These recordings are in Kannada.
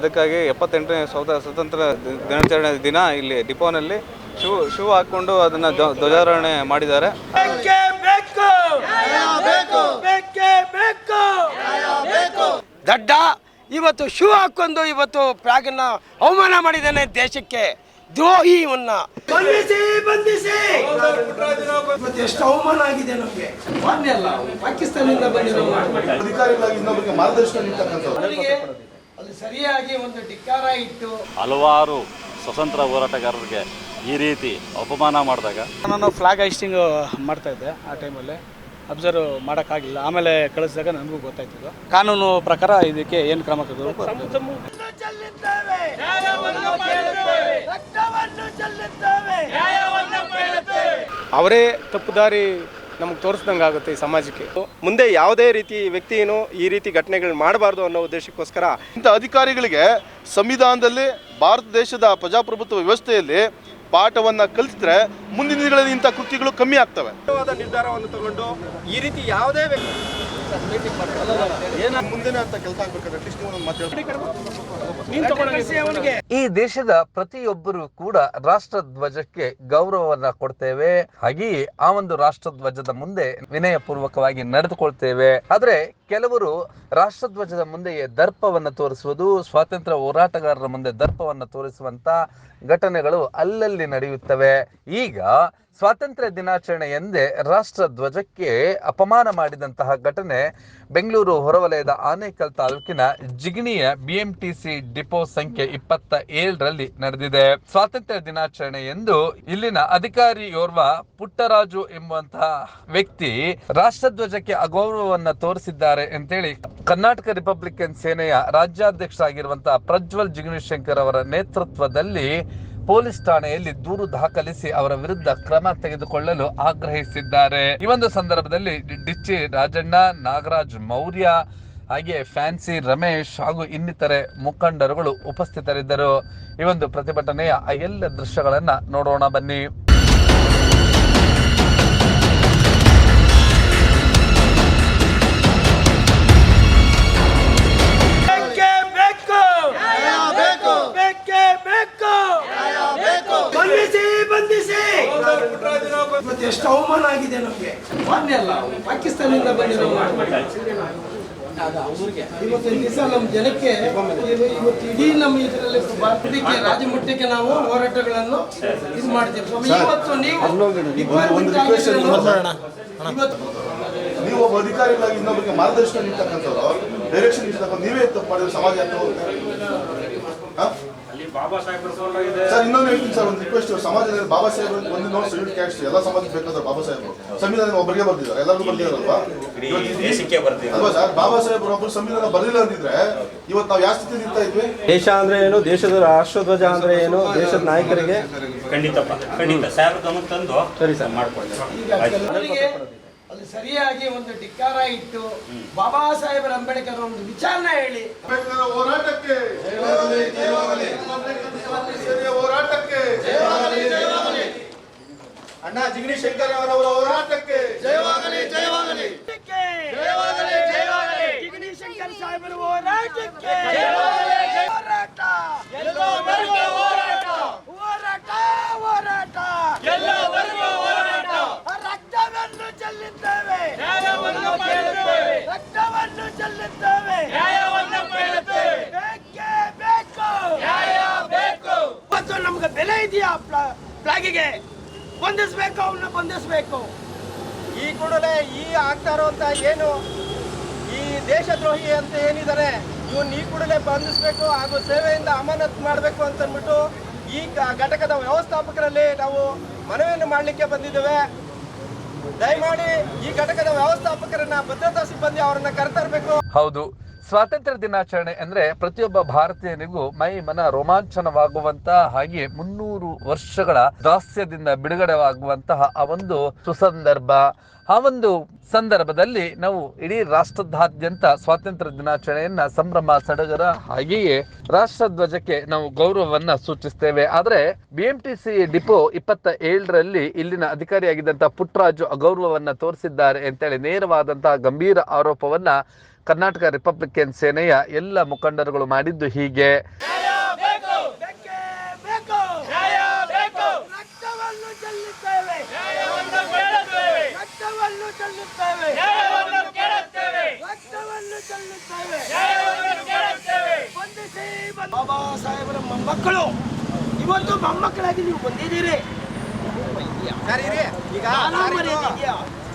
ಅದಕ್ಕಾಗಿ ಎಪ್ಪತ್ತೆಂಟನೇ ಸ್ವತ ಸ್ವತಂತ್ರ ದಿನಾಚರಣೆ ದಿನ ಇಲ್ಲಿ ಡಿಪೋನಲ್ಲಿ ಶೂ ಶೂ ಹಾಕ್ಕೊಂಡು ಅದನ್ನು ಧ್ವಜಾರೋಹಣೆ ಮಾಡಿದ್ದಾರೆ. ಬೇಕೇ ಬೇಕು! ಬೇಕೇ ಬೇಕು! ದಡ್ಡ ಇವತ್ತು ಶೂ ಹಾಕೊಂಡು ಇವತ್ತು ಪ್ರಾಗನ್ನ ಅವಮಾನ ಮಾಡಿದ್ದಾನೆ ದೇಶಕ್ಕೆ. ದ್ರೋಹಿ ಇವನ್ನ ಬಂಧಿಸಿ! ಬಂಧಿಸಿ ಎಷ್ಟು ಅವಮಾನ ಆಗಿದೆ ನಮಗೆ? ಮಾನ್ಯ ಅಲ್ಲ ಪಾಕಿಸ್ತಾನದಿಂದ ಬಂದಿರೋ ಅಧಿಕಾರಿಗಳಾಗಿ ಇನ್ನೊಬ್ಬರಿಗೆ ಮಾರ್ಗದರ್ಶನ ನೀಡ್ತಕ್ಕಂಥವ್ರು. ಅದು ಸರಿಯಾಗಿ ಒಂದು ಧಿಕ್ಕಾರ ಇಟ್ಟು ಹಲವಾರು ಸ್ವತಂತ್ರ ಹೋರಾಟಗಾರರಿಗೆ ಈ ರೀತಿ ಅಪಮಾನ ಮಾಡಿದಾಗ? ನಾನು ಫ್ಲಾಗ್ ಹೈಸ್ಟಿಂಗ್ ಮಾಡ್ತಾ ಇದ್ದೆ ಆ ಟೈಮಲ್ಲಿ ಅಬ್ಸರ್ವ್ ಮಾಡೋಕ್ಕಾಗಿಲ್ಲ. ಆಮೇಲೆ ಕಳಿಸಿದಾಗ ನನಗೂ ಗೊತ್ತಾಯ್ತು ಕಾನೂನು ಪ್ರಕಾರ ಇದಕ್ಕೆ ಏನು ಕ್ರಮ ತಗೋಬೇಕು ಅವರೇ ತಪ್ಪು ದಾರಿ ನಮಗೆ ತೋರಿಸ್ದಂಗೆ ಆಗುತ್ತೆ ಈ ಸಮಾಜಕ್ಕೆ. ಮುಂದೆ ಯಾವುದೇ ರೀತಿ ವ್ಯಕ್ತಿಯನ್ನು ಈ ರೀತಿ ಘಟನೆಗಳು ಮಾಡಬಾರ್ದು ಅನ್ನೋ ಉದ್ದೇಶಕ್ಕೋಸ್ಕರ ಇಂಥ ಅಧಿಕಾರಿಗಳಿಗೆ ಸಂವಿಧಾನದಲ್ಲಿ ಭಾರತ ದೇಶದ ಪ್ರಜಾಪ್ರಭುತ್ವ ವ್ಯವಸ್ಥೆಯಲ್ಲಿ ಪಾಠವನ್ನ ಕಲಿಸಿದ್ರೆ ಮುಂದಿನ ದಿನಗಳಲ್ಲಿ ಇಂಥ ಕೃತಿಗಳು ಕಮ್ಮಿ ಆಗ್ತವೆ. ನಿರ್ಧಾರವನ್ನು ತಗೊಂಡು ಈ ರೀತಿ ಯಾವುದೇ ವ್ಯಕ್ತಿ ಮುಂದಿನ ಅಂತ ಕೆಲಸ ಆಗ್ಬೇಕಾದ್ರೆ ಈ ದೇಶದ ಪ್ರತಿಯೊಬ್ಬರು ಕೂಡ ರಾಷ್ಟ್ರ ಧ್ವಜಕ್ಕೆ ಗೌರವವನ್ನ ಕೊಡ್ತೇವೆ. ಹಾಗೆಯೇ ಆ ಒಂದು ರಾಷ್ಟ್ರ ಧ್ವಜದ ಮುಂದೆ ವಿನಯ ಪೂರ್ವಕವಾಗಿ ನಡೆದುಕೊಳ್ತೇವೆ. ಆದ್ರೆ ಕೆಲವರು ರಾಷ್ಟ್ರ ಧ್ವಜದ ಮುಂದೆಯೇ ದರ್ಪವನ್ನ ತೋರಿಸುವುದು ಸ್ವಾತಂತ್ರ್ಯ ಹೋರಾಟಗಾರರ ಮುಂದೆ ದರ್ಪವನ್ನ ತೋರಿಸುವಂತ ಘಟನೆಗಳು ಅಲ್ಲಲ್ಲಿ ನಡೆಯುತ್ತವೆ. ಈಗ ಸ್ವಾತಂತ್ರ್ಯ ದಿನಾಚರಣೆ ಎಂದೇ ರಾಷ್ಟ್ರ ಧ್ವಜಕ್ಕೆ ಅಪಮಾನ ಮಾಡಿದಂತಹ ಘಟನೆ ಬೆಂಗಳೂರು ಹೊರವಲಯದ ಆನೇಕಲ್ ತಾಲೂಕಿನ ಜಿಗಣಿಯ ಬಿಎಂಟಿಸಿ ಡಿಪೋ ಸಂಖ್ಯೆ ಇಪ್ಪತ್ತ ಏಳರಲ್ಲಿ ನಡೆದಿದೆ. ಸ್ವಾತಂತ್ರ್ಯ ದಿನಾಚರಣೆ ಎಂದು ಇಲ್ಲಿನ ಅಧಿಕಾರಿಯೋರ್ವ ಪುಟ್ಟರಾಜು ಎಂಬಂತಹ ವ್ಯಕ್ತಿ ರಾಷ್ಟ್ರಧ್ವಜಕ್ಕೆ ಅಗೌರವವನ್ನ ತೋರಿಸಿದ್ದಾರೆ ಅಂತೇಳಿ ಕರ್ನಾಟಕ ರಿಪಬ್ಲಿಕನ್ ಸೇನೆಯ ರಾಜ್ಯಾಧ್ಯಕ್ಷರಾಗಿರುವಂತಹ ಪ್ರಜ್ವಲ್ ಜಿಗಣಿಶಂಕರ್ ಅವರ ನೇತೃತ್ವದಲ್ಲಿ ಪೊಲೀಸ್ ಠಾಣೆಯಲ್ಲಿ ದೂರು ದಾಖಲಿಸಿ ಅವರ ವಿರುದ್ಧ ಕ್ರಮ ತೆಗೆದುಕೊಳ್ಳಲು ಆಗ್ರಹಿಸಿದ್ದಾರೆ. ಈ ಒಂದು ಸಂದರ್ಭದಲ್ಲಿ ಡಿಚ್ಚಿ ರಾಜಣ್ಣ, ನಾಗರಾಜ್ ಮೌರ್ಯ, ಹಾಗೆ ಫ್ಯಾನ್ಸಿ ರಮೇಶ್ ಹಾಗೂ ಇನ್ನಿತರೆ ಮುಖಂಡರುಗಳು ಉಪಸ್ಥಿತರಿದ್ದರು. ಈ ಒಂದು ಪ್ರತಿಭಟನೆಯ ಎಲ್ಲ ದೃಶ್ಯಗಳನ್ನ ನೋಡೋಣ ಬನ್ನಿ. ಎಷ್ಟು ಅವಮಾನ ಆಗಿದೆ ನಮಗೆ? ಮಾನ್ಯ ಅಲ್ಲ ಪಾಕಿಸ್ತಾನದಿಂದ ಬಂದಿರೋ ಇವತ್ತು ದಿವಸ ನಮ್ಮ ಜನಕ್ಕೆ ಇವತ್ತು ಇಡೀ ನಮ್ಮ ಇದರಲ್ಲಿ ಭಾರತಕ್ಕೆ ರಾಜಮಟ್ಟಕ್ಕೆ ನಾವು ಹೋರಾಟಗಳನ್ನು ಇದು ಮಾಡ್ತೀವಿ. ಸ್ವಾಮಿ ಇವತ್ತು ನೀವು ನೀವು ಒಬ್ಬ ಅಧಿಕಾರಿಗಳಾಗಿ ಇನ್ನೊಬ್ಬರಿಗೆ ಮಾರ್ಗದರ್ಶನ ನೀಡ್ತಕ್ಕಂಥವ್ರು ಡೈರೆಕ್ಷನ್ ನೀಡ್ತಕ್ಕಂಥ ನೀವೇ ತಪ್ಪು ಮಾಡಿದ್ರೆ ಸಮಾಜ? ಸರ್ ಇನ್ನೊಂದು ಹೇಳ್ತೀನಿ ಸರ್ ಒಂದು ರಿಕ್ವೆಸ್ಟ್ ಸಮಾಜದಲ್ಲಿ ಬಾಬಾ ಸಾಹೇಬ್ ಒಂದು ನೋಟ್ ಸಲ್ಯೂಟ್ ಕ್ಯಾಸ್ಟ್ ಎಲ್ಲ ಸಮಾಜಕ್ಕೆ ಬೇಕಾದ್ರೆ ಬಾಬಾ ಸಾಹೇಬ್ ಸಂವಿಧಾನ ಒಬ್ಬರಿಗೆ ಬರ್ದಿದ್ದಾರೆ. ಎಲ್ಲರಿಗೂ ಬರ್ದಿದಾರಲ್ವಾ ದೇಶಕ್ಕೆ ಅಲ್ವಾ ಸರ್? ಬಾಬಾ ಸಾಹೇಬ್ ಒಬ್ಬರು ಸಂವಿಧಾನ ಬರಲಿಲ್ಲ ಅಂತಿದ್ರೆ ಇವತ್ತು ನಾವು ಯಾವ ಸ್ಥಿತಿ ನಿಂತ ಇದ್ವಿ? ದೇಶ ಅಂದ್ರೆ ಏನು? ದೇಶದ ರಾಷ್ಟ್ರಧ್ವಜ ಅಂದ್ರೆ ಏನು? ದೇಶದ ನಾಯಕರಿಗೆ? ಖಂಡಿತಪ್ಪ ಖಂಡಿತ. ಸಾಹೇಬ್ರ ಗಮನ ತಂದು ಸರಿ ಸರ್. ಮಾಡ್ಕೊಳ್ಳಿ ಅದು ಸರಿಯಾಗಿ ಒಂದು ಧಿಕ್ಕಾರ ಇಟ್ಟು ಬಾಬಾ ಸಾಹೇಬರ ಅಂಬೇಡ್ಕರ್ ಒಂದು ವಿಚಾರನ ಹೇಳಿ. ಅಂಬೇಡ್ಕರ್ ಹೋರಾಟಕ್ಕೆ. ಹೋರಾಟಕ್ಕೆ. ಅಣ್ಣ ಜಿಗಣಿ ಶಂಕರ್ ಅವರವರ ಹೋರಾಟಕ್ಕೆ. ಜಯವಾಗಲಿ ಜಯವಾಗಲಿ. ಶಂಕರ್ ಸಾಹೇಬರ ಹೋರಾಟಕ್ಕೆ. ಹೋರಾಟ. ಹೋರಾಟ ರಕ್ತವನ್ನು ಚೆಲ್ಲಿದ್ದೇವೆ. ನ್ಯಾಯವನ್ನು ಚೆಲ್ಲಿದ್ದೇವೆ ಬೇಕೇ ಬೇಕು. ನ್ಯಾಯ ಬೇಕು. ಮತ್ತು ನಮ್ಗೆ ಬೆಲೆ ಇದೆಯಾ ಫ್ಲಾಗಿಗೆ ಬಂಧಿಸ್ಬೇಕು ಅವನ್ನ ಬಂಧಿಸ್ಬೇಕು. ಈ ಕೂಡಲೇ ಈ ಆಗ್ತಾ ಇರುವಂತ ಏನು? ಈ ದೇಶದ್ರೋಹಿ ಅಂತ ಏನಿದ್ದಾರೆ ಇವನ್ನ ಈ ಕೂಡಲೇ ಬಂಧಿಸಬೇಕು ಹಾಗೂ ಸೇವೆಯಿಂದ ಅಮಾನತ್ ಮಾಡಬೇಕು ಅಂತಂದ್ಬಿಟ್ಟು ಈ ಘಟಕದ ವ್ಯವಸ್ಥಾಪಕರಲ್ಲಿ ನಾವು ಮನವಿಯನ್ನು ಮಾಡಲಿಕ್ಕೆ ಬಂದಿದ್ದೇವೆ. ದಯಮಾಡಿ ಈ ಘಟಕದ ವ್ಯವಸ್ಥಾಪಕರನ್ನ ಭದ್ರತಾ ಸಿಬ್ಬಂದಿ ಅವರನ್ನ ಕರೆತರಬೇಕು. ಹೌದು. ಸ್ವಾತಂತ್ರ್ಯ ದಿನಾಚರಣೆ ಅಂದ್ರೆ ಪ್ರತಿಯೊಬ್ಬ ಭಾರತೀಯನಿಗೂ ಮೈ ಮನ ರೋಮಾಂಚನವಾಗುವಂತಹ ಹಾಗೆ ಮುನ್ನೂರು ವರ್ಷಗಳ ದಾಸ್ಯದಿಂದ ಬಿಡುಗಡೆವಾಗುವಂತಹ ಆ ಒಂದು ಸುಸಂದರ್ಭ. ಆ ಒಂದು ಸಂದರ್ಭದಲ್ಲಿ ನಾವು ಇಡೀ ರಾಷ್ಟ್ರದಾದ್ಯಂತ ಸ್ವಾತಂತ್ರ್ಯ ದಿನಾಚರಣೆಯನ್ನ ಸಂಭ್ರಮ, ಸಡಗರ ಹಾಗೆಯೇ ರಾಷ್ಟ್ರಧ್ವಜಕ್ಕೆ ನಾವು ಗೌರವವನ್ನ ಸೂಚಿಸ್ತೇವೆ. ಆದ್ರೆ ಬಿಎಂಟಿಸಿ ಡಿಪೋ ಇಪ್ಪತ್ತ ಏಳರಲ್ಲಿ ಇಲ್ಲಿನ ಅಧಿಕಾರಿಯಾಗಿದ್ದಂತಹ ಪುಟ್ಟರಾಜು ಅಗೌರವವನ್ನ ತೋರಿಸಿದ್ದಾರೆ ಅಂತೇಳಿ ನೇರವಾದಂತಹ ಗಂಭೀರ ಆರೋಪವನ್ನ ಕರ್ನಾಟಕ ರಿಪಬ್ಲಿಕನ್ ಸೇನೆಯ ಎಲ್ಲ ಮುಖಂಡರುಗಳು ಮಾಡಿದ್ದು ಹೀಗೆ. ಬೇಕೇ ಬೇಕು ರಕ್ತವನ್ನು ಚೆಲ್ಲುತ್ತೇವೆ ರಕ್ತವನ್ನು ಚೆಲ್ಲುತ್ತೇವೆ ರಕ್ತವನ್ನು ಚೆಲ್ಲುತ್ತೇವೆ ಬಂಧಿಸಿ ಬಂದ್- ಬಾಬಾ ಸಾಹೇಬರ ಮೊಮ್ಮಕ್ಕಳು ಇವತ್ತು ಮೊಮ್ಮಕ್ಕಳಾಗಿ ನೀವು ಬಂದಿದ್ದೀರಿ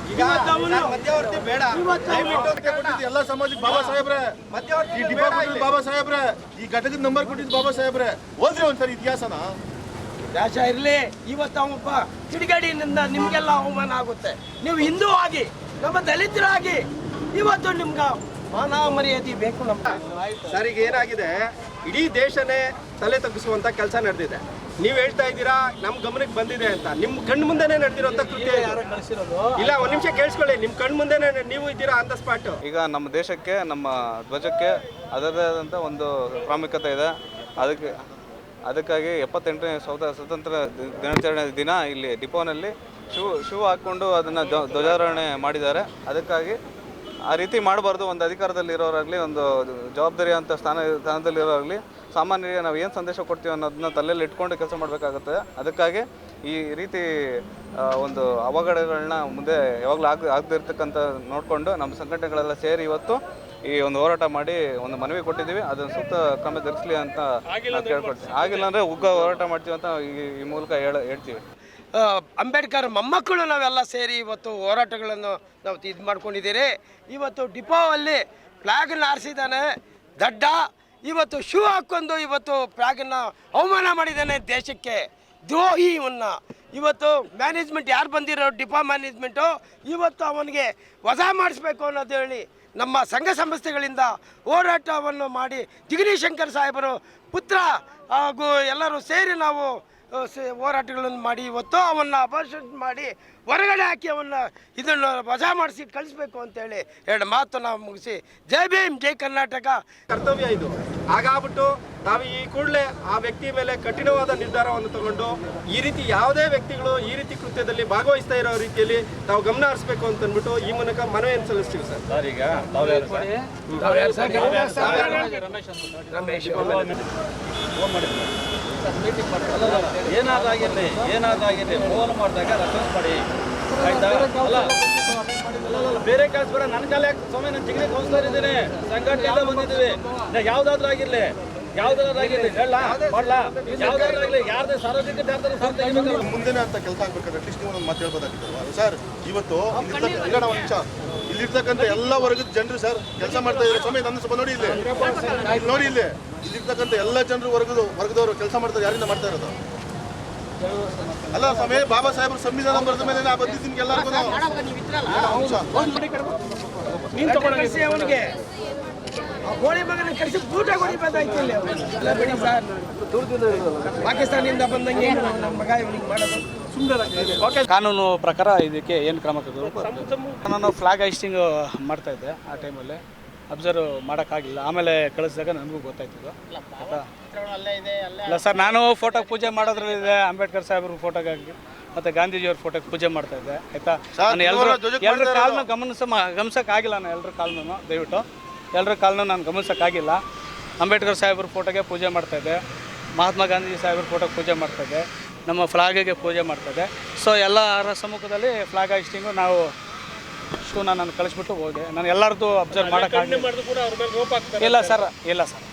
ಮಧ್ಯವರ್ತಿ ಬೇಡ. ಎಲ್ಲ ಸಮಾಜಕ್ಕೆ ಬಾಬಾ ಸಾಹೇಬ್ರೆ. ಮಧ್ಯವರ್ತಿ ಈ ಬೇಡ ಡಿಪೋ ಕೊಟ್ಟಿದ್ದು ಬಾಬಾ ಸಾಹೇಬ್ರೆ. ಈ ಘಟಕದ ನಂಬರ್ ಕೊಟ್ಟಿದ್ದು ಬಾಬಾ ಸಾಹೇಬ್ರೆ. ಹೋದ್ರೆ ಒಂದ್ಸರಿ ಇತಿಹಾಸನ? ದೇಶ ಇರಲಿ. ಇವತ್ತು ಅವಪ್ಪ ಕಿಡಿಗೇಡಿನಿಂದ ನಿಮಗೆಲ್ಲ ಅವಮಾನ ಆಗುತ್ತೆ. ನೀವು ಹಿಂದೂ ಆಗಿ ನಮ್ಮ ದಲಿತರಾಗಿ ಇವತ್ತು ನಿಮ್ಗೆ ಮಾನ ಮರ್ಯಾದೆ ಬೇಕು ನಮ್ಗೆ. ಸರ್ ಈಗ ಏನಾಗಿದೆ? ಇಡೀ ದೇಶನೇ ತಲೆ ತಗ್ಗಿಸುವಂತ ಕೆಲಸ ನಡೆದಿದೆ. ನೀವು ಹೇಳ್ತಾ ಇದ್ದೀರಾ ನಮ್ ಗಮನಕ್ಕೆ ಬಂದಿದೆ ಅಂತ. ನಿಮ್ ಕಣ್ಣು ಮುಂದೆನೆ ನಡೆದಿರೋ ಕೃತ್ಯ. ಇಲ್ಲ ಒಂದ್ ನಿಮಿಷ ಕೇಳಿಸ್ಕೊಳ್ಳಿ. ನಿಮ್ ಕಣ್ಣು ಮುಂದೆನೇ ನೀವು ಇದ್ದೀರಾ ಅಂತ ದ ಸ್ಪಾಟ್ ಈಗ ನಮ್ಮ ದೇಶಕ್ಕೆ ನಮ್ಮ ಧ್ವಜಕ್ಕೆ ಅದರದೇ ಆದಂಥ ಒಂದು ಪ್ರಾಮುಖ್ಯತೆ ಇದೆ. ಅದಕ್ಕೆ ಅದಕ್ಕಾಗಿ ಎಪ್ಪತ್ತೆಂಟನೇ ಸ್ವಾತಂತ್ರ್ಯ ಸ್ವತಂತ್ರ ದಿನಾಚರಣೆ ದಿನ ಇಲ್ಲಿ ಡಿಪೋನಲ್ಲಿ ಶೂ ಶೂ ಹಾಕ್ಕೊಂಡು ಅದನ್ನು ಧ್ವಜಾರೋಹಣೆ ಮಾಡಿದ್ದಾರೆ. ಅದಕ್ಕಾಗಿ ಆ ರೀತಿ ಮಾಡಬಾರ್ದು. ಒಂದು ಅಧಿಕಾರದಲ್ಲಿ ಇರೋರಾಗಲಿ, ಒಂದು ಜವಾಬ್ದಾರಿ ಅಂತ ಸ್ಥಾನ, ಸ್ಥಾನದಲ್ಲಿರೋರಾಗಲಿ, ಸಾಮಾನ್ಯರಿಗೆ ನಾವು ಏನು ಸಂದೇಶ ಕೊಡ್ತೀವಿ ಅನ್ನೋದನ್ನ ತಲೆಯಲ್ಲಿ ಇಟ್ಕೊಂಡು ಕೆಲಸ ಮಾಡಬೇಕಾಗುತ್ತೆ. ಅದಕ್ಕಾಗಿ ಈ ರೀತಿ ಒಂದು ಅವಘಡಗಳನ್ನ ಮುಂದೆ ಯಾವಾಗಲೂ ಆಗ ಆಗದಿರ್ತಕ್ಕಂಥ ನೋಡಿಕೊಂಡು ನಮ್ಮ ಸಂಘಟನೆಗಳೆಲ್ಲ ಸೇರಿ ಇವತ್ತು ಈ ಒಂದು ಹೋರಾಟ ಮಾಡಿ ಒಂದು ಮನವಿ ಕೊಟ್ಟಿದ್ದೀವಿ. ಅದನ್ನು ಸೂಕ್ತ ಕ್ರಮ ಧರಿಸಲಿ ಅಂತ ಕೇಳ್ಕೊಡ್ತೀವಿ ಆಗಿಲ್ಲ ಅಂದರೆ ಉಗ್ರ ಹೋರಾಟ ಮಾಡ್ತೀವಿ ಅಂತ ಈ ಮೂಲಕ ಹೇಳ, ಹೇಳ್ತೀವಿ. ಅಂಬೇಡ್ಕರ್ ಮೊಮ್ಮಕ್ಕಳು ನಾವೆಲ್ಲ ಸೇರಿ ಇವತ್ತು ಹೋರಾಟಗಳನ್ನು ನಾವು ಇದು ಮಾಡ್ಕೊಂಡಿದ್ದೀರಿ. ಇವತ್ತು ಡಿಪೋವಲ್ಲಿ ಫ್ಲ್ಯಾಗನ್ನು ಆರಿಸಿದ್ದಾನೆ ದಡ್ಡ. ಇವತ್ತು ಶೂ ಹಾಕ್ಕೊಂಡು ಇವತ್ತು ಫ್ಲ್ಯಾಗನ್ನು ಅವಮಾನ ಮಾಡಿದ್ದಾನೆ ದೇಶಕ್ಕೆ. ದ್ರೋಹಿ ಇವನ್ನ ಇವತ್ತು ಮ್ಯಾನೇಜ್ಮೆಂಟ್ ಯಾರು ಬಂದಿರೋ ಡಿಪೋ ಮ್ಯಾನೇಜ್ಮೆಂಟು, ಇವತ್ತು ಅವನಿಗೆ ವಜಾ ಮಾಡಿಸ್ಬೇಕು ಅನ್ನೋದು ಹೇಳಿ ನಮ್ಮ ಸಂಘ ಸಂಸ್ಥೆಗಳಿಂದ ಹೋರಾಟವನ್ನು ಮಾಡಿ ಜಿಗಣಿ ಶಂಕರ್ ಸಾಹೇಬರು ಪುತ್ರ ಹಾಗೂ ಎಲ್ಲರೂ ಸೇರಿ ನಾವು ಹೋರಾಟಗಳನ್ನು ಮಾಡಿ ಇವತ್ತು ಅವನ್ನ ಅಪೋಸಿಟ್ ಮಾಡಿ ಹೊರಗಡೆ ಹಾಕಿ ಅವನ್ನ ಇದನ್ನು ವಜಾ ಮಾಡಿಸಿ ಕಳಿಸ್ಬೇಕು ಅಂತೇಳಿ ಎರಡು ಮಾತು ನಾವು ಮುಗಿಸಿ. ಜೈ ಭೀಮ್ ಜೈ ಕರ್ನಾಟಕ. ಕರ್ತವ್ಯ ಇದು. ಹಾಗಾಗ್ಬಿಟ್ಟು ನಾವು ಈ ಕೂಡಲೇ ಆ ವ್ಯಕ್ತಿ ಮೇಲೆ ಕಠಿಣವಾದ ನಿರ್ಧಾರವನ್ನು ತಗೊಂಡು ಈ ರೀತಿ ಯಾವುದೇ ವ್ಯಕ್ತಿಗಳು ಈ ರೀತಿ ಕೃತ್ಯದಲ್ಲಿ ಭಾಗವಹಿಸ್ತಾ ಇರೋ ರೀತಿಯಲ್ಲಿ ತಾವು ಗಮನ ಹರಿಸಬೇಕು ಅಂತ ಅಂದ್ಬಿಟ್ಟು ಈ ಮೂಲಕ ಮನವಿಯನ್ನು ಸಲ್ಲಿಸ್ತೀವಿ ಸರ್. ಸರ್ ಈಗ ತಾವ್ಯಾರು ಸರ್ ಮಾಡ್ತಾರೆ ಏನಾದಾಗಿರ್ಲಿ ಏನಾದಾಗಿರ್ಲಿ ಫೋನ್ ಮಾಡಿದಾಗ ರೆಸ್ಪಾನ್ಸ್ ಮಾಡಿ. ಆಯ್ತಾ? ಅಲ್ಲ ಅಲ್ಲ, ಬೇರೆ ಕೆಲಸ ಬೇಡ ನನ್ನ ಕಾಲ ಯಾಕೆ ಸ್ವಾಮಿ ನಾನು ಜಿಗಣಿ ಕೌನ್ಸಿಲರ್ ಇದ್ದೀನಿ. ಸಂಘಟನೆಯಿಂದ ಬಂದಿದ್ದೀವಿ. ನಾ ಯಾವ್ದಾದ್ರು ಆಗಿರ್ಲಿ ಯಾವ್ದಾದ್ರೂ ಆಗಿರ್ಲಿ ಹೇಳ ಮಾಡ್ಲಾ? ಯಾವ್ದಾದ್ರು ಆಗಲಿ ಯಾರ್ದೇ ಸಾರ್ವಜನಿಕ ಮುಂದಿನ ಅಂತ ಕೆಲಸ ಆಗ್ಬೇಕಾದ್ರೆ ಅಟ್ಲೀಸ್ಟ್ ನೀವು ಒಂದು ಮಾತು ಹೇಳ್ಬೋದಾಗಿತ್ತಲ್ವಾ ಸರ್ ಇವತ್ತು ಇಲ್ಲಿರ್ತಕ್ಕಂಥ ಎಲ್ಲ ವರ್ಗದ ಜನರು ಸರ್ ಕೆಲಸ ಮಾಡ್ತಾ ಇದ್ದಾರೆ. ಸ್ವಾಮಿ ನನ್ನ ಸ್ವಲ್ಪ ನೋಡಿ ಇಲ್ಲಿ. ಇಲ್ಲಿ ನೋಡಿ ಇಲ್ಲಿ. ಇಲ್ಲಿರ್ತಕ್ಕಂಥ ಎಲ್ಲ ಜನರು ವರ್ಗದ ವರ್ಗದವರು ಕೆಲಸ ಮಾಡ್ತಾರೆ. ಯಾರಿಂದ ಮಾಡ್ತಾ ಇರೋದು? ಅಲ್ಲ ಸ್ವಾಮಿ ಬಾಬಾ ಸಾಹೇಬ್ರ ಸಂವಿಧಾನ ಬರೆದ ಮೇಲೆ ನಾ ಬಂದಿದ್ದೀನಿ ಎಲ್ಲರಿಗೂ. ಗೋಳಿ ಮಗನ ಊಟ ಇಲ್ಲಿ ಪಾಕಿಸ್ತಾನದಿಂದ ಬಂದಂಗೆ ಏನು ನಮ್ಮ ಮಗ ಇವನಿಗೆ ಮಾಡೋದು. ಕಾನೂನು ಪ್ರಕಾರ ಇದಕ್ಕೆ ಏನು ಕ್ರಮ ತಗೋಬೇಕು ನಾನು ಫ್ಲಾಗ್ ಹೈಸ್ಟಿಂಗ್ ಮಾಡ್ತಾ ಇದ್ದೆ ಆ ಟೈಮಲ್ಲಿ ಅಬ್ಸರ್ವ್ ಮಾಡೋಕ್ಕಾಗಿಲ್ಲ. ಆಮೇಲೆ ಕಳಿಸಿದಾಗ ನನಗೂ ಗೊತ್ತಾಯ್ತದು. ಆಯ್ತಾ? ಇಲ್ಲ ಸರ್ ನಾನು ಫೋಟೋಗೆ ಪೂಜೆ ಮಾಡೋದ್ರಲ್ಲಿದೆ ಅಂಬೇಡ್ಕರ್ ಸಾಹೇಬ್ರ ಫೋಟೋಗಾಗಿ ಮತ್ತು ಗಾಂಧೀಜಿಯವ್ರ ಫೋಟೋಗೆ ಪೂಜೆ ಮಾಡ್ತಾ ಇದ್ದೆ. ಆಯಿತಾ? ನಾನು ಎಲ್ಲರೂ ಎಲ್ಲರ ಕಾಲನ್ನು ಗಮನಿಸ ಗಮನಿಸೋಕ್ಕಾಗಿಲ್ಲ ನಾನು ಎಲ್ಲರ ಕಾಲನ್ನು ದಯವಿಟ್ಟು. ಎಲ್ಲರ ಕಾಲನ್ನು ನಾನು ಗಮನಿಸೋಕ್ಕಾಗಿಲ್ಲ. ಅಂಬೇಡ್ಕರ್ ಸಾಹೇಬ್ರ ಫೋಟೋಗೆ ಪೂಜೆ ಮಾಡ್ತಾ ಇದ್ದೆ. ಮಹಾತ್ಮ ಗಾಂಧೀಜಿ ಸಾಹೇಬ್ರ ಫೋಟೋಗೆ ಪೂಜೆ ಮಾಡ್ತಾ ಇದ್ದೆ. ನಮ್ಮ ಫ್ಲಾಗಿಗೆ ಪೂಜೆ ಮಾಡ್ತದೆ. ಸೊ ಎಲ್ಲ ಅವರ ಸಮ್ಮುಖದಲ್ಲಿ ಫ್ಲಾಗ್ ಹಾಯಿಸ್ಟಿಂಗು ನಾವು ಶೂನ ನಾನು ಕಳಿಸ್ಬಿಟ್ಟು ಹೋದೆ. ನಾನು ಎಲ್ಲರದ್ದು ಅಬ್ಸರ್ವ್ ಮಾಡೋಕ್ಕಾಗಲಿಲ್ಲ. ಇಲ್ಲ ಸರ್ ಇಲ್ಲ ಸರ್.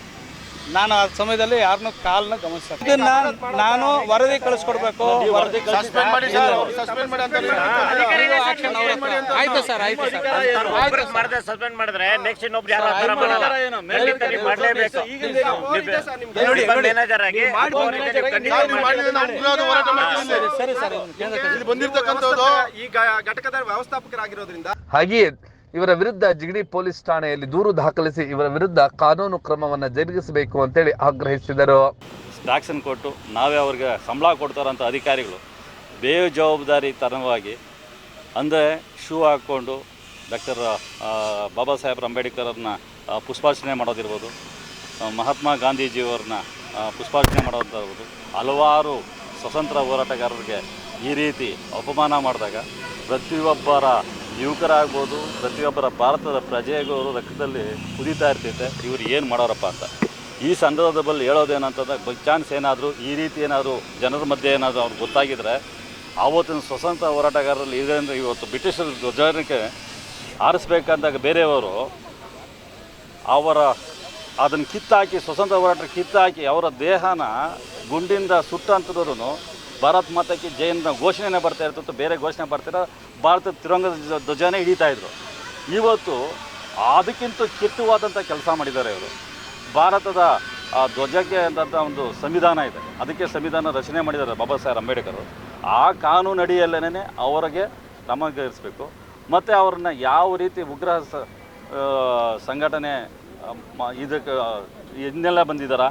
ನಾನು ಆ ಸಮಯದಲ್ಲಿ ಯಾರನ್ನೂ ಕಾಲ್ನ ಗಮನಿಸ್ತಾರೆ ಇದನ್ನ ನಾನು ವರದಿ ಕಳಿಸ್ಕೊಡ್ಬೇಕು. ವರದಿ ಆಯ್ತು ಸರ್ ಆಯ್ತು ಸರ್. ಮಾಡಿದ್ರೆ ಸಸ್ಪೆಂಡ್ ಮಾಡಿದ್ರೆ ನೆಕ್ಸ್ಟ್ ಇನ್ನೊಬ್ರು ಯಾರು ಆ ಥರ ಮಾಡಲ್ಲ ಮ್ಯಾನೇಜರ್ ಆಗಿ ಖಂಡಿತ. ಸರಿ ಸರ್ ಇಲ್ಲಿ ಬಂದಿರ್ತಕ್ಕಂಥದ್ದು ಈ ಗ- ಘಟಕದ ವ್ಯವಸ್ಥಾಪಕರಾಗಿರೋದ್ರಿಂದ ಹಾಗೆಯೇ ಇವರ ವಿರುದ್ಧ ಜಿಗಣಿ ಪೊಲೀಸ್ ಠಾಣೆಯಲ್ಲಿ ದೂರು ದಾಖಲಿಸಿ ಇವರ ವಿರುದ್ಧ ಕಾನೂನು ಕ್ರಮವನ್ನು ಜರುಗಿಸಬೇಕು ಅಂತೇಳಿ ಆಗ್ರಹಿಸಿದರು. ಟ್ಯಾಕ್ಸನ್ನು ಕೊಟ್ಟು ನಾವೇ ಅವ್ರಿಗೆ ಸಂಬಳ ಕೊಡ್ತಾರಂಥ ಅಧಿಕಾರಿಗಳು ಬೇಜವಾಬ್ದಾರಿತನವಾಗಿ ಅಂದರೆ ಶೂ ಹಾಕ್ಕೊಂಡು ಡಾಕ್ಟರ್ ಬಾಬಾ ಸಾಹೇಬ್ ಅಂಬೇಡ್ಕರನ್ನ ಪುಷ್ಪಾರ್ಚನೆ ಮಾಡೋದಿರ್ಬೋದು ಮಹಾತ್ಮ ಗಾಂಧೀಜಿಯವ್ರನ್ನ ಪುಷ್ಪಾರ್ಚನೆ ಮಾಡೋದಿರ್ಬೋದು, ಹಲವಾರು ಸ್ವತಂತ್ರ ಹೋರಾಟಗಾರರಿಗೆ ಈ ರೀತಿ ಅಪಮಾನ ಮಾಡಿದಾಗ ಪ್ರತಿಯೊಬ್ಬರ ಯುವಕರಾಗ್ಬೋದು, ಪ್ರತಿಯೊಬ್ಬರ ಭಾರತದ ಪ್ರಜೆಗೂ ರಕ್ತದಲ್ಲಿ ಕುದೀತಾ ಇರ್ತೈತೆ. ಇವ್ರು ಏನು ಮಾಡೋರಪ್ಪ ಅಂತ. ಈ ಸಂದರ್ಭದಲ್ಲಿ ಹೇಳೋದೇನಂತಂದ್ರೆ, ಬೈ ಚಾನ್ಸ್ ಏನಾದರೂ, ಈ ರೀತಿ ಏನಾದರೂ ಜನರ ಮಧ್ಯೆ ಏನಾದರೂ ಅವ್ರಿಗೆ ಗೊತ್ತಾಗಿದ್ರೆ ಆವತ್ತಿನ ಸ್ವತಂತ್ರ ಹೋರಾಟಗಾರರಲ್ಲಿ ಇದರಿಂದ ಇವತ್ತು ಬ್ರಿಟಿಷರ ಧ್ವಜಕ್ಕೆ ಆರಿಸ್ಬೇಕಂದಾಗ ಬೇರೆಯವರು ಅವರ ಅದನ್ನು ಕಿತ್ತಾಕಿ, ಸ್ವತಂತ್ರ ಹೋರಾಟ ಕಿತ್ತಾಕಿ ಅವರ ದೇಹನ ಗುಂಡಿಂದ ಸುಟ್ಟಂಥದ್ರು ಭಾರತ್ ಮಾತಕ್ಕೆ ಜೈನ ಘೋಷಣೆನೇ ಬರ್ತಾ ಇರ್ತಿತ್ತು ಬೇರೆ ಘೋಷಣೆ ಬರ್ತಿರ ಭಾರತದ ತಿರಂಗದ ಧ್ವಜನೇ ಹಿಡಿತಾ ಇದ್ರು. ಇವತ್ತು ಅದಕ್ಕಿಂತ ಕೆಟ್ಟವಾದಂಥ ಕೆಲಸ ಮಾಡಿದ್ದಾರೆ ಇವರು. ಭಾರತದ ಧ್ವಜಕ್ಕೆ ಅಂತ ಒಂದು ಸಂವಿಧಾನ ಇದೆ. ಅದಕ್ಕೆ ಸಂವಿಧಾನ ರಚನೆ ಮಾಡಿದ್ದಾರೆ ಬಾಬಾ ಸಾಹೇಬ್ ಅಂಬೇಡ್ಕರ್ ಆ ಕಾನೂನು ಅಡಿಯಲ್ಲೇನೆ ಅವರಿಗೆ ನಮಗರಿಸಬೇಕು. ಮತ್ತು ಅವ್ರನ್ನ ಯಾವ ರೀತಿ ಉಗ್ರ ಸಂಘಟನೆ ಇದಕ್ಕೆ, ಇನ್ನೆಲ್ಲ ಬಂದಿದ್ದಾರಾ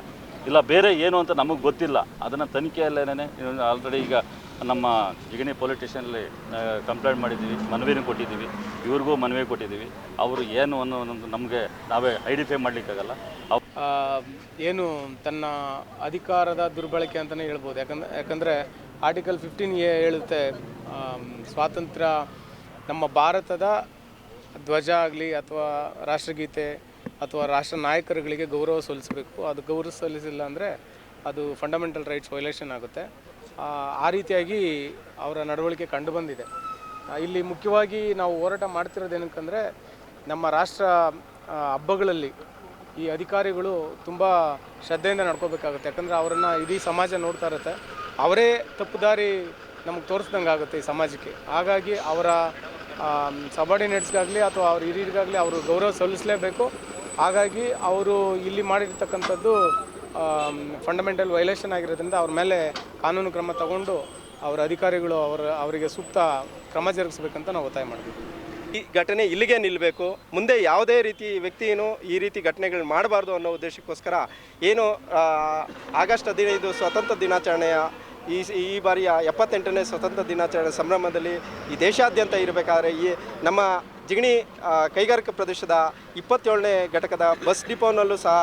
ಇಲ್ಲ ಬೇರೆ ಏನು ಅಂತ ನಮಗೆ ಗೊತ್ತಿಲ್ಲ. ಅದನ್ನು ತನಿಖೆಯಲ್ಲೇನೆ ಆಲ್ರೆಡಿ ಈಗ ನಮ್ಮ ಜಿಗಣಿ ಪೊಲೀಸ್ ಸ್ಟೇಷನಲ್ಲಿ ಕಂಪ್ಲೇಂಟ್ ಮಾಡಿದ್ದೀವಿ, ಮನವಿನೂ ಕೊಟ್ಟಿದ್ದೀವಿ, ಇವ್ರಿಗೂ ಮನವಿ ಕೊಟ್ಟಿದ್ದೀವಿ. ಅವರು ಏನು ಅನ್ನೋ ನಮಗೆ ನಾವೇ ಐಡೆಂಟಿಫೈ ಮಾಡಲಿಕ್ಕಾಗಲ್ಲ. ಏನು ತನ್ನ ಅಧಿಕಾರದ ದುರ್ಬಳಕೆ ಅಂತಲೇ ಹೇಳ್ಬೋದು. ಯಾಕಂದ್ರೆ, ಯಾಕಂದರೆ ಆರ್ಟಿಕಲ್ ಫಿಫ್ಟೀನ್ ಎ ಹೇಳುತ್ತೆ ಸ್ವಾತಂತ್ರ್ಯ ನಮ್ಮ ಭಾರತದ ಧ್ವಜ ಆಗಲಿ ಅಥವಾ ರಾಷ್ಟ್ರಗೀತೆ ಅಥವಾ ರಾಷ್ಟ್ರ ನಾಯಕರುಗಳಿಗೆ ಗೌರವ ಸಲ್ಲಿಸಬೇಕು. ಅದು ಗೌರವ ಸಲ್ಲಿಸಿಲ್ಲ ಅಂದರೆ ಅದು ಫಂಡಮೆಂಟಲ್ ರೈಟ್ಸ್ ವೈಲೇಷನ್ ಆಗುತ್ತೆ. ಆ, ರೀತಿಯಾಗಿ ಅವರ ನಡವಳಿಕೆ ಕಂಡುಬಂದಿದೆ. ಇಲ್ಲಿ ಮುಖ್ಯವಾಗಿ ನಾವು ಹೋರಾಟ ಮಾಡ್ತಿರೋದು ಏನಕ್ಕಂದರೆ ನಮ್ಮ ರಾಷ್ಟ್ರ ಹಬ್ಬಗಳಲ್ಲಿ ಈ ಅಧಿಕಾರಿಗಳು ತುಂಬ ಶ್ರದ್ಧೆಯಿಂದ ನಡ್ಕೋಬೇಕಾಗುತ್ತೆ. ಯಾಕಂದರೆ ಅವರನ್ನು ಇಡೀ ಸಮಾಜ ನೋಡ್ತಾ ಇರುತ್ತೆ. ಅವರೇ ತಪ್ಪು ದಾರಿ ನಮಗೆ ತೋರಿಸ್ದಂಗೆ ಆಗುತ್ತೆ ಈ ಸಮಾಜಕ್ಕೆ. ಹಾಗಾಗಿ ಅವರ ಸಬಾರ್ಡಿನೇಟ್ಸ್ಗಾಗಲಿ ಅಥವಾ ಅವ್ರ ಹಿರಿಯರಿಗಾಗಲಿ ಅವರು ಗೌರವ ಸಲ್ಲಿಸಲೇಬೇಕು. ಹಾಗಾಗಿ ಅವರು ಇಲ್ಲಿ ಮಾಡಿರ್ತಕ್ಕಂಥದ್ದು ಫಂಡಮೆಂಟಲ್ ವೈಲೇಷನ್ ಆಗಿರೋದ್ರಿಂದ ಅವ್ರ ಮೇಲೆ ಕಾನೂನು ಕ್ರಮ ತಗೊಂಡು ಅವರ ಅಧಿಕಾರಿಗಳು ಅವರ, ಅವರಿಗೆ ಸೂಕ್ತ ಕ್ರಮ ಜರುಗಿಸ್ಬೇಕಂತ ನಾವು ಒತ್ತಾಯ ಮಾಡ್ತೀವಿ. ಈ ಘಟನೆ ಇಲ್ಲಿಗೆ ನಿಲ್ಲಬೇಕು ಮುಂದೆ ಯಾವುದೇ ರೀತಿ ವ್ಯಕ್ತಿಯನ್ನು ಈ ರೀತಿ ಘಟನೆಗಳು ಮಾಡಬಾರ್ದು ಅನ್ನೋ ಉದ್ದೇಶಕ್ಕೋಸ್ಕರ ಏನು ಆಗಸ್ಟ್ ಹದಿನೈದು ಸ್ವಾತಂತ್ರ್ಯ ದಿನಾಚರಣೆಯ ಈ ಈ ಬಾರಿಯ ಎಪ್ಪತ್ತೆಂಟನೇ ಸ್ವತಂತ್ರ ದಿನಾಚರಣೆ ಸಂಭ್ರಮದಲ್ಲಿ ಈ ದೇಶಾದ್ಯಂತ ಇರಬೇಕಾದ್ರೆ ಈ ನಮ್ಮ ಜಿಗಣಿ ಕೈಗಾರಿಕಾ ಪ್ರದೇಶದ ಇಪ್ಪತ್ತೇಳನೇ ಘಟಕದ ಬಸ್ ಡಿಪೋನಲ್ಲೂ ಸಹ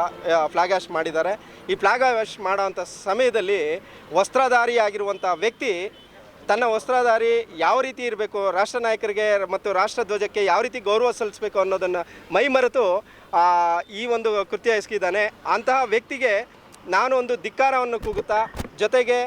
ಫ್ಲಾಗ್ ಆಶ್ ಮಾಡಿದ್ದಾರೆ. ಈ ಫ್ಲಾಗ್ ಆಶ್ ಮಾಡೋವಂಥ ಸಮಯದಲ್ಲಿ ವಸ್ತ್ರಧಾರಿಯಾಗಿರುವಂಥ ವ್ಯಕ್ತಿ ತನ್ನ ವಸ್ತ್ರಧಾರಿ ಯಾವ ರೀತಿ ಇರಬೇಕು, ರಾಷ್ಟ್ರ ನಾಯಕರಿಗೆ ಮತ್ತು ರಾಷ್ಟ್ರ ಧ್ವಜಕ್ಕೆ ಯಾವ ರೀತಿ ಗೌರವ ಸಲ್ಲಿಸಬೇಕು ಅನ್ನೋದನ್ನು ಮೈ ಮರೆತು ಈ ಒಂದು ಕೃತ್ಯ ಎಸಗಿದ್ದಾನೆ. ಅಂತಹ ವ್ಯಕ್ತಿಗೆ ನಾನು ಒಂದು ಧಿಕ್ಕಾರವನ್ನು ಕೂಗುತ್ತಾ, ಜೊತೆಗೆ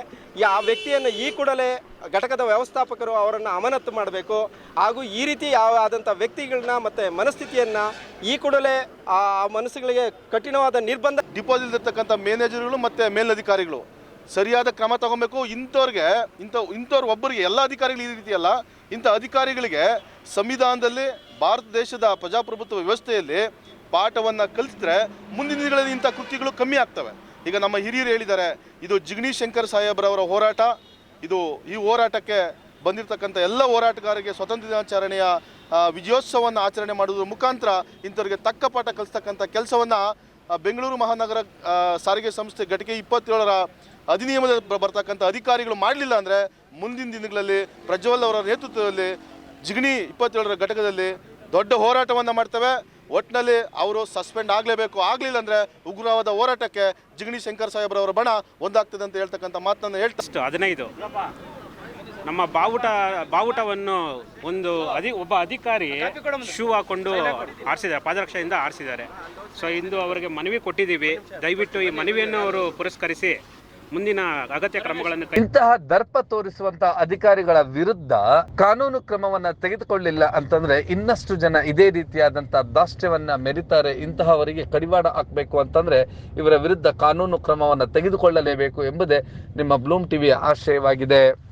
ಆ ವ್ಯಕ್ತಿಯನ್ನು ಈ ಕೂಡಲೇ ಘಟಕದ ವ್ಯವಸ್ಥಾಪಕರು ಅವರನ್ನು ಅಮಾನತು ಮಾಡಬೇಕು. ಹಾಗೂ ಈ ರೀತಿ ಯಾವ ಆದಂಥ ವ್ಯಕ್ತಿಗಳನ್ನ ಮತ್ತು ಮನಸ್ಥಿತಿಯನ್ನು ಈ ಕೂಡಲೇ ಆ ಮನಸ್ಸುಗಳಿಗೆ ಕಠಿಣವಾದ ನಿರ್ಬಂಧ ಡಿಪಾಸಿಟ್ ಇರ್ತಕ್ಕಂಥ ಮ್ಯಾನೇಜರ್ಗಳು ಮತ್ತು ಮೇಲಧಿಕಾರಿಗಳು. ಸರಿಯಾದ ಕ್ರಮ ತಗೋಬೇಕು. ಇಂಥವ್ರಿಗೆ, ಇಂಥ, ಇಂಥವ್ರು ಒಬ್ಬರಿಗೆ ಎಲ್ಲ ಅಧಿಕಾರಿಗಳು ಈ ರೀತಿಯಲ್ಲ. ಇಂಥ ಅಧಿಕಾರಿಗಳಿಗೆ ಸಂವಿಧಾನದಲ್ಲಿ, ಭಾರತ ದೇಶದ ಪ್ರಜಾಪ್ರಭುತ್ವ ವ್ಯವಸ್ಥೆಯಲ್ಲಿ ಪಾಠವನ್ನು ಕಲಿಸಿದ್ರೆ ಮುಂದಿನ ದಿನಗಳಲ್ಲಿ ಇಂಥ ಕೃತಿಗಳು ಕಮ್ಮಿ ಆಗ್ತವೆ. ಈಗ ನಮ್ಮ ಹಿರಿಯರು ಹೇಳಿದ್ದಾರೆ, ಇದು ಜಿಗಣಿ ಶಂಕರ್ ಸಾಹೇಬ್ರವರ ಹೋರಾಟ. ಇದು ಈ ಹೋರಾಟಕ್ಕೆ ಬಂದಿರತಕ್ಕಂಥ ಎಲ್ಲ ಹೋರಾಟಗಾರರಿಗೆ ಸ್ವತಂತ್ರ ದಿನಾಚರಣೆಯ ವಿಜಯೋತ್ಸವವನ್ನು ಆಚರಣೆ ಮಾಡುವುದರ ಮುಖಾಂತರ ಇಂಥವ್ರಿಗೆ ತಕ್ಕ ಪಾಠ ಕಲಿಸ್ತಕ್ಕಂಥ ಕೆಲಸವನ್ನು ಬೆಂಗಳೂರು ಮಹಾನಗರ ಸಾರಿಗೆ ಸಂಸ್ಥೆ ಘಟಿಕೆ ಇಪ್ಪತ್ತೇಳರ ಅಧಿನಿಯಮದ ಬರ್ತಕ್ಕಂಥ ಅಧಿಕಾರಿಗಳು ಮಾಡಲಿಲ್ಲ ಅಂದರೆ ಮುಂದಿನ ದಿನಗಳಲ್ಲಿ ಪ್ರಜ್ವಲ್ ಅವರ ನೇತೃತ್ವದಲ್ಲಿ ಜಿಗಣಿ ಇಪ್ಪತ್ತೇಳರ ಘಟಕದಲ್ಲಿ ದೊಡ್ಡ ಹೋರಾಟವನ್ನು ಮಾಡ್ತೇವೆ. ಒಟ್ಟಿನಲ್ಲಿ ಅವರು ಸಸ್ಪೆಂಡ್ ಆಗಲೇಬೇಕು, ಆಗಲಿಲ್ಲ ಅಂದರೆ ಉಗ್ರವಾದ ಹೋರಾಟಕ್ಕೆ ಜಿಗಣಿ ಶಂಕರ್ ಸಾಹೇಬ್ರವರ ಬಣ ಒಂದಾಗ್ತದೆ ಅಂತ ಹೇಳ್ತಕ್ಕಂಥ ಮಾತನ್ನು ಹೇಳ್ತಷ್ಟು ಹದಿನೈದು. ನಮ್ಮ ಬಾವುಟ, ಬಾವುಟವನ್ನು ಒಂದು ಅಧಿ, ಒಬ್ಬ ಅಧಿಕಾರಿ ಶೂ ಹಾಕೊಂಡು ಆರಿಸಿದ್ದಾರೆ, ಪಾದರಕ್ಷೆಯಿಂದ ಆರಿಸಿದ್ದಾರೆ. ಸೊ ಇಂದು ಅವರಿಗೆ ಮನವಿ ಕೊಟ್ಟಿದ್ದೀವಿ. ದಯವಿಟ್ಟು ಈ ಮನವಿಯನ್ನು ಅವರು ಪುರಸ್ಕರಿಸಿ. ಮುಂದಿನ ಅಗತ್ಯ ಕ್ರಮಗಳನ್ನು ಇಂತಹ ದರ್ಪ ತೋರಿಸುವಂತಹ ಅಧಿಕಾರಿಗಳ ವಿರುದ್ಧ ಕಾನೂನು ಕ್ರಮವನ್ನ ತೆಗೆದುಕೊಳ್ಳಿಲ್ಲ ಅಂತಂದ್ರೆ ಇನ್ನಷ್ಟು ಜನ ಇದೇ ರೀತಿಯಾದಂತಹ ದಾಷ್ಟ್ಯವನ್ನ ಮೆರಿತಾರೆ, ಇಂತಹವರಿಗೆ ಕಡಿವಾಣ ಹಾಕಬೇಕು ಅಂತಂದ್ರೆ ಇವರ ವಿರುದ್ಧ ಕಾನೂನು ಕ್ರಮವನ್ನ ತೆಗೆದುಕೊಳ್ಳಲೇಬೇಕು ಎಂಬುದೇ ನಿಮ್ಮ ಬ್ಲೂಮ್ ಟಿವಿಯ ಆಶಯವಾಗಿದೆ.